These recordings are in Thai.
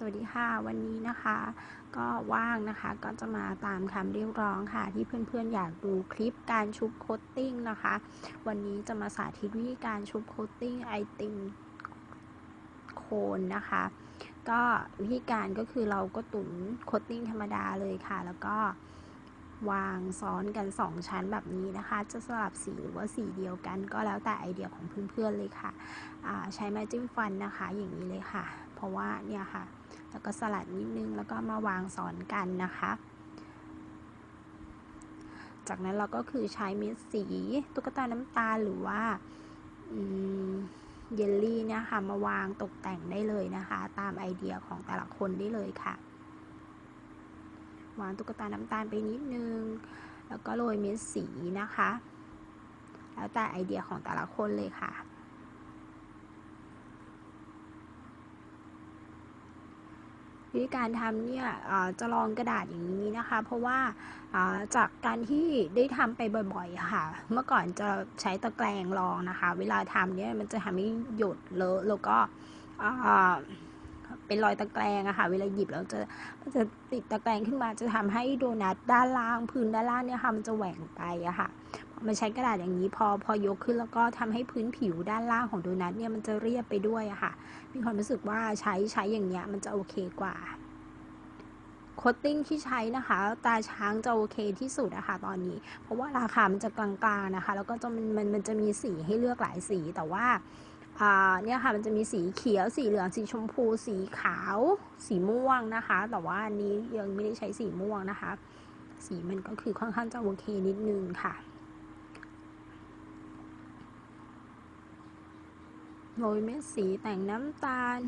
สวัสดีค่ะวันนี้นะคะ ก็ว่างนะคะก็จะมาตามคำเรียกร้องค่ะ ที่เพื่อนๆอยากดูคลิปการชุบโคตติ้งนะคะ วันนี้จะมาสาธิตวิธีการชุบโคตติ้งไอติมโคนนะคะ ก็วิธีการก็คือเราก็ตุ๋นโคตติ้งธรรมดาเลยค่ะ แล้วก็วางซ้อนกัน 2 ชั้นแบบนี้นะคะ จะสลับสีหรือว่าสีเดียวกันก็แล้วแต่ไอเดียของเพื่อนๆเลยค่ะใช้ไม้จิ้มฟันนะคะอย่างนี้เลยค่ะ เพราะว่าเนี่ยค่ะ แล้วก็สลัดนิดนึงแล้วก็มาวางซ้อนกันนะคะ จากนั้นเราก็คือใช้เม็ดสีตุ๊กตาน้ำตาหรือว่าเยลลี่เนี่ยค่ะมาวางตกแต่งได้เลยนะคะ ตามไอเดียของแต่ละคนได้เลยค่ะ วางตุ๊กตาน้ำตาลไปนิดนึง แล้วก็โรยเม็ดสีนะคะ แล้วแต่ไอเดียของแต่ละคนเลยค่ะ วิธีการทำเนี่ยจะลองกระดาษอย่างนี้นะคะ เพราะว่าจากการที่ได้ทำไปบ่อยๆค่ะ เมื่อก่อนจะใช้ตะแกรงรองนะคะ เวลาทำเนี่ยมันจะทำให้หยดเลอะแล้วก็เป็นรอยตะแกรงอะค่ะ เวลาหยิบแล้วจะมันจะติดตะแกรงขึ้นมาจะทำให้โดนัทด้านล่างพื้นด้านล่างเนี่ยค่ะมันจะแหว่งไปอะค่ะ มันใช้กระดาษอย่างนี้พอพอยกขึ้นแล้วก็ทำให้พื้นผิวด้านล่างของโดนัทเนี่ยมันจะเรียบไปด้วยอะค่ะ มีความรู้สึกว่าใช้ใช้อย่างเงี้ยมันจะโอเคกว่าโคตติ้งที่ใช้นะคะ ตาช้างจะโอเคที่สุดอะคะตอนนี้ เพราะว่าราคามันจะกลางๆนะคะ แล้วก็จะมันมันมันจะมีสีให้เลือกหลายสีแต่ว่าเนี่ยค่ะมันจะมีสีเขียวสีเหลืองสีชมพู สีขาว สีม่วงนะคะ แต่ว่าอันนี้ยังไม่ได้ใช้สีม่วงนะคะ สีมันก็คือค่อนข้างจะโอเคนิดนึงค่ะ โรยเม็ดสีแต่งน้ำตาล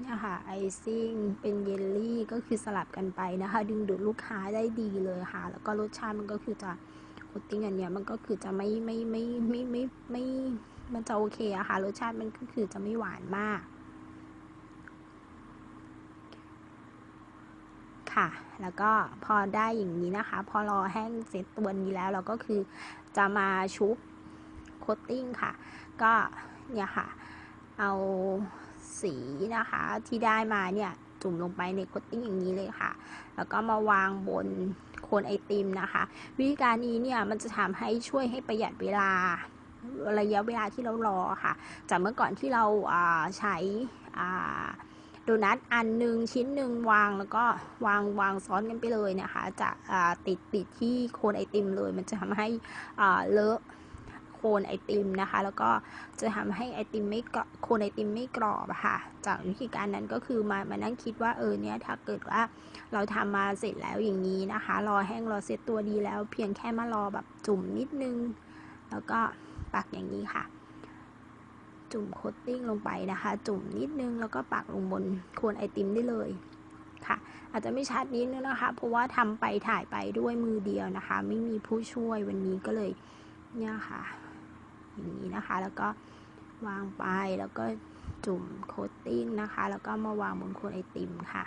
เนี่ยค่ะไอซิ่งเป็นเยลลี่ก็คือสลับกันไปนะคะ ดึงดูดลูกค้าได้ดีเลยค่ะ แล้วก็รสชาติมันก็คือจะโคตติ้งอันเนี้ยมันก็คือจะไม่ไม่ไม่ไม่ไม่ไม่มันจะโอเคอะค่ะ รสชาติมันก็คือจะไม่หวานมาก ค่ะ แล้วก็พอได้อย่างนี้นะคะ พอรอแห้งเสร็จตัวนี้แล้วเราก็คือจะมาชุบ คตติ้งค่ะ ก็เนี่ยค่ะ เอาสีนะคะที่ได้มาเนี่ยจุ่มลงไปในโคตติ้งอย่างนี้เลยค่ะ แล้วก็มาวางบนโคนไอติมนะคะ วิธีการนี้เนี่ยมันจะทำให้ช่วยให้ประหยัดเวลาระยะเวลาที่เรารอค่ะ จากเมื่อก่อนที่เราใช้โดนัทอันหนึ่งชิ้นหนึ่งวางแล้วก็วางวางซ้อนกันไปเลยนะคะ จะติดติดที่โคนไอติมเลย มันจะทำให้เลอะ คนไอติมนะคะ แล้วก็จะทำให้ไอติมไม่โคนไอติมไม่กรอบค่ะ จากวิธีการนั้นก็คือมามานั่งคิดว่าเออเนี่ยถ้าเกิดว่าเราทำมาเสร็จแล้วอย่างนี้นะคะ รอแห้งรอเซตตัวดีแล้ว เพียงแค่มารอแบบจุ่มนิดนึง แล้วก็ปักอย่างนี้ค่ะ จุ่มโคตติ้งลงไปนะคะ จุ่มนิดนึงแล้วก็ปักลงบนโคนไอติมได้เลยค่ะอาจจะไม่ชัดนิดนึงนะคะ เพราะว่าทำไปถ่ายไปด้วยมือเดียวนะคะ ไม่มีผู้ช่วยวันนี้ก็เลยเนี่ยค่ะ อย่างนี้นะคะ แล้วก็วางไปแล้วก็จุ่มโคตติ้งนะคะ แล้วก็มาวางบนโคนไอติมค่ะ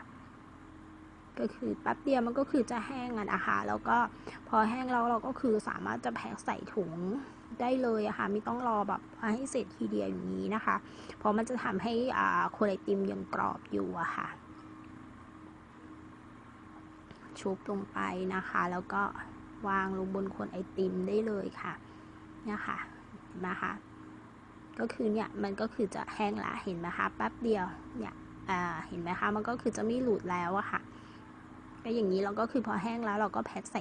ก็คือแป๊บเดียวมันก็คือจะแห้งอะนะคะ แล้วก็พอแห้งแล้วเราก็คือสามารถจะแพ็คใส่ถุงได้เลยอะค่ะไม่ต้องรอแบบให้เสร็จทีเดียวอย่างนี้นะคะ เพราะมันจะทำให้อ่าโคไอติมยังกรอบอยู่อะค่ะ ชุบลงไปนะคะ แล้วก็วางลงบนโคนไอติมได้เลยค่ะเนี่ยค่ะ นะคะ ก็คือเนี่ยมันก็คือจะแห้งละเห็นไหมคะแป๊บเดียวเนี่ยอ่าเห็นไหมคะมันก็คือจะไม่หลุดแล้วอะค่ะก็อย่างนี้เราก็คือพอแห้งแล้วเราก็แพ็คใส่